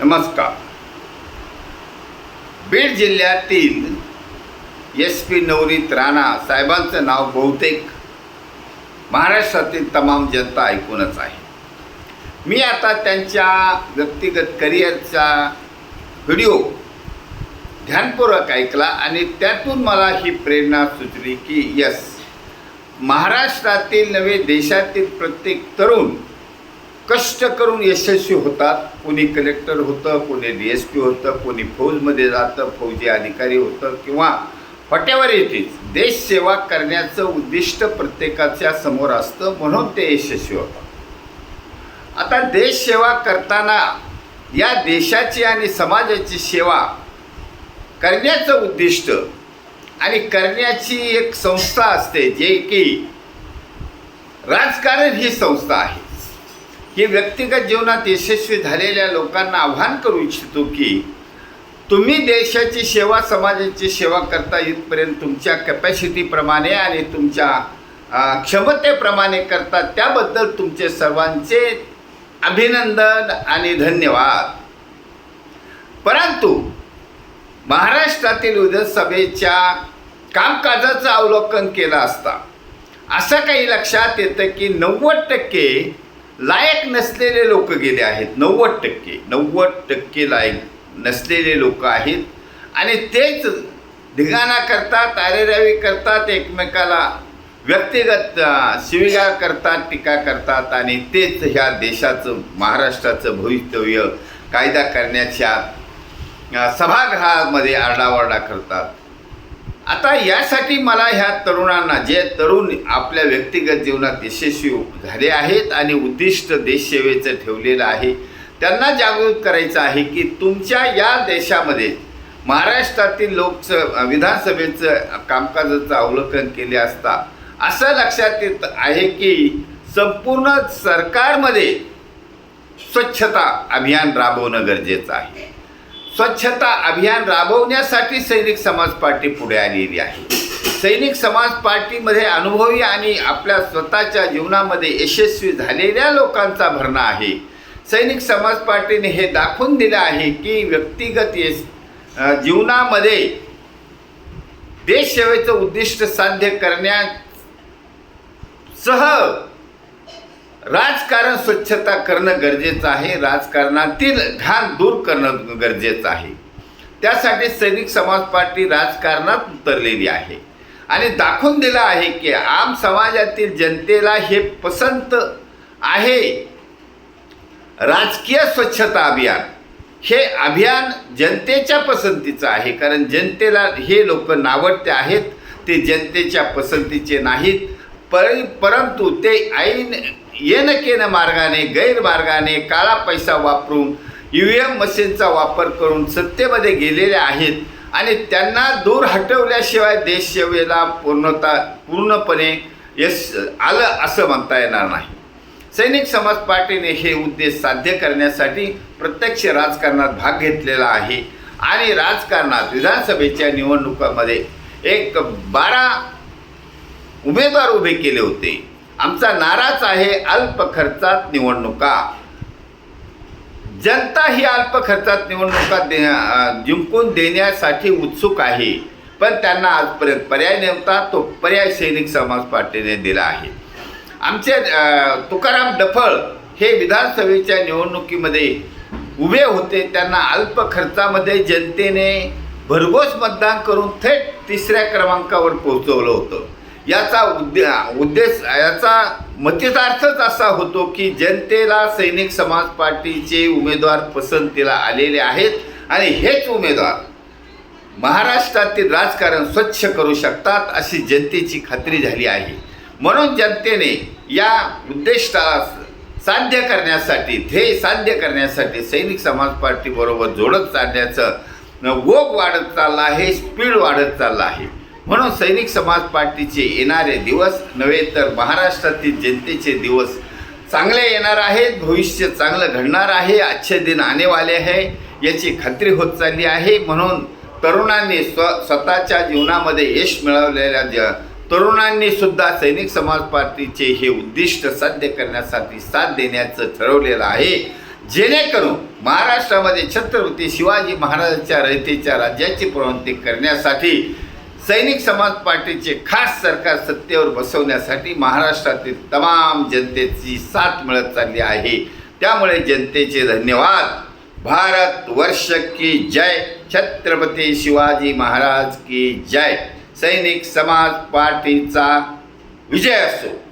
नमस्कार. बीड जिल्ह्यातील S P Navneet Rana साहेबांचं नाव बहुतेक महाराष्ट्रातील तमाम जनता ऐकूनच आहे. मी आता त्यांच्या व्यक्तिगत करिअरचा व्हिडिओ ध्यानपूर्वक ऐकला आणि त्यातून मला ही प्रेरणा सुचली की यस महाराष्ट्रातील नवे देशातील प्रत्येक तरुण कष्ट करून यशस्वी होतात. कोणी कलेक्टर होतं कोणी डी एस पी होतं कोणी फौजमध्ये जातं फौजी अधिकारी होतं किंवा हॉटेवर येतेच देशसेवा करण्याचं उद्दिष्ट प्रत्येकाच्या समोर असतं म्हणून ते यशस्वी होतात. आता देशसेवा करताना या देशाची आणि समाजाची सेवा करण्याचं उद्दिष्ट आणि करण्याची एक संस्था असते जे की राजकारण ही संस्था आहे. ही व्यक्तिगत जीवनात यशस्वी झालेल्या लोकांना आव्हान करू इच्छितो की तुम्ही देशाची सेवा समाजाची सेवा करता इथपर्यंत तुमच्या कॅपॅसिटीप्रमाणे आणि तुमच्या क्षमतेप्रमाणे करता त्याबद्दल तुमचे सर्वांचे अभिनंदन आणि धन्यवाद. परंतु महाराष्ट्रातील विधानसभेच्या कामकाजाचं अवलोकन केलं असता असं काही लक्षात येतं की नव्वद टक्के लायक नसलेले लोक गेले आहेत. नव्वद टक्के. नव्वद टक्के लायक नसलेले लोक आहेत. आणि तेच धिगाणा करतात आरेरावी करतात एकमेकाला व्यक्तिगत अ, करतात टीका करतात आणि तेच ह्या देशाचं महाराष्ट्राचं भवितव्य कायदा करण्याच्या सभागृहामध्ये आरडाओरडा करतात. आता यासाठी मला ह्या तरुणांना जे तरुण आपल्या व्यक्तिगत जीवनात यशस्वी झाले आहेत आणि उद्दिष्ट देशसेवेचं ठेवलेलं आहे त्यांना जागृत करायचं आहे की तुमच्या या देशामध्ये महाराष्ट्रातील लोकस विधानसभेचं कामकाजाचं अवलोकन केले असता असं लक्षात येत आहे की संपूर्ण सरकारमध्ये स्वच्छता अभियान राबवणं गरजेचं आहे. स्वच्छता अभियान राबवण्यासाठी सैनिक समाज पार्टी पुढे आलेली आहे. सैनिक समाज पार्टीमध्ये अनुभवी आणि आपल्या स्वतःच्या जीवनामध्ये यशस्वी झालेल्या लोकांचा भरणा आहे. सैनिक समाज पार्टीने हे दाखवून दिलं आहे की व्यक्तिगत यश जीवनामध्ये देशसेवेचं उद्दिष्ट साध्य करण्यासह राजकारण स्वच्छता करणं गरजेचं आहे. राजकारणातील घाण दूर करणं गरजेचं आहे. त्यासाठी सैनिक समाज पार्टी राजकारणात उतरलेली आहे. आणि दाखवून दिलं आहे की आम समाजातील जनतेला हे पसंत आहे. राजकीय स्वच्छता अभियान. हे अभियान जनतेच्या पसंतीचं आहे. कारण जनतेला हे लोक नावडते आहेत. ते जनतेच्या पसंतीचे नाहीत. पर परंतु ते ऐन येनकेन मार्गाने गैरमार्गाने काळा पैसा वापरून यू एम मशीनचा वापर करून सत्तेमध्ये गेलेले आहेत आणि त्यांना दूर हटवल्याशिवाय देशसेवेला पूर्णता पूर्णपणे यश आलं असं म्हणता येणार नाही. सैनिक समाज पार्टीने हे उद्देश साध्य करण्यासाठी प्रत्यक्ष राजकारणात भाग घेतलेला आहे आणि राजकारणात विधानसभेच्या निवडणुकामध्ये एक बारा उमेदवार उभे केले होते. आमचा नाराच आहे अल्प खर्चात निवडणुका. जनता ही अल्प खर्चात निवडणुका दे जिंकून देण्यासाठी उत्सुक आहे. पण त्यांना आजपर्यंत पर्याय नव्हता तो पर्याय सैनिक समाज पार्टीने दिला आहे. आमचे तुकाराम डफळ हे विधानसभेच्या निवडणुकीमध्ये उभे होते. त्यांना अल्प खर्चामध्ये जनतेने भरघोस मतदान करून थेट तिसऱ्या क्रमांकावर पोहोचवलं होतं. याचा उद्दे उद्देश याचा मतितार्थच असा होतो की जनतेला सैनिक समाज पार्टीचे उमेदवार पसंतीला आलेले आहेत आणि हेच उमेदवार महाराष्ट्रातील राजकारण स्वच्छ करू शकतात अशी जनतेची खात्री झाली आहे. म्हणून जनतेने या उद्दिष्टाला साध्य करण्यासाठी ध्येय साध्य करण्यासाठी सैनिक समाज पार्टीबरोबर जोडत चालण्याचं ओघ वाढत चालला आहे स्पीड वाढत चालला आहे. म्हणून सैनिक समाज पार्टीचे येणारे दिवस नव्हे तर महाराष्ट्रातील जनतेचे दिवस चांगले येणार आहेत भविष्य चांगलं घडणार आहे आजचे दिन आने वाले आहे याची खात्री होत चालली आहे. म्हणून तरुणांनी स्व स्वतःच्या जीवनामध्ये यश मिळवलेल्या ज तरुणांनी सुद्धा सैनिक समाज पार्टीचे हे उद्दिष्ट साध्य करण्यासाठी साथ देण्याचं ठरवलेलं आहे. जेणेकरून महाराष्ट्रामध्ये छत्रपती शिवाजी महाराजांच्या रयतेच्या राज्याची प्रवृत्ती करण्यासाठी सैनिक समाज पार्टीचे खास सरकार सत्तेवर बसवण्यासाठी महाराष्ट्रातील तमाम जनतेची साथ मिळत चालली आहे. त्यामुळे जनतेचे धन्यवाद. भारत वर्ष की जय. छत्रपती शिवाजी महाराज की जय. सैनिक समाज पार्टीचा विजय असो.